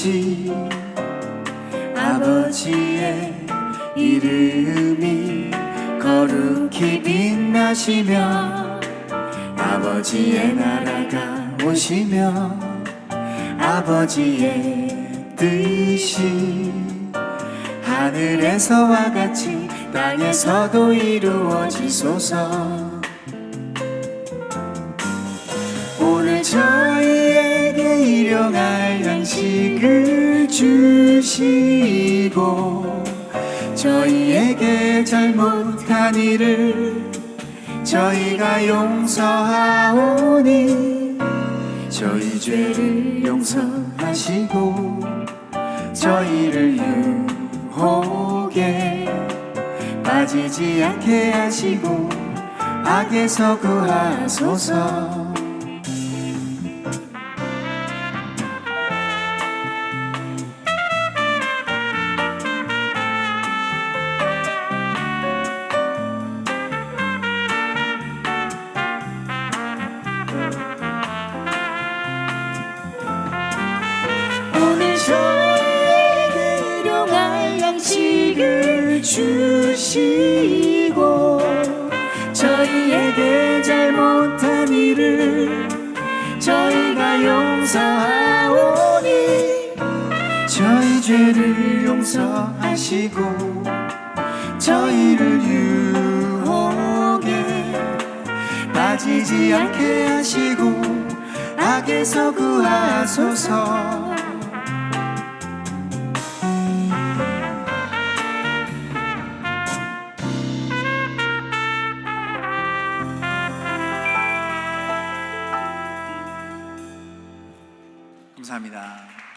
아버지 아버지의 이름이 거룩히 빛나시며 아버지의 나라가 오시며 아버지의 뜻이 하늘에서와 같이 땅에서도 이루어지소서 주시고 저희에게 잘못한 일을 저희가 용서하오니 저희 죄를 용서하시고 저희를 유혹에 빠지지 않게 하시고 악에서 구하소서 주시고 저희에게 잘못한 일을 저희가 용서하오니 저희 죄를 용서하시고 저희를 유혹에 빠지지 않게 하시고 악에서 구하소서 감사합니다.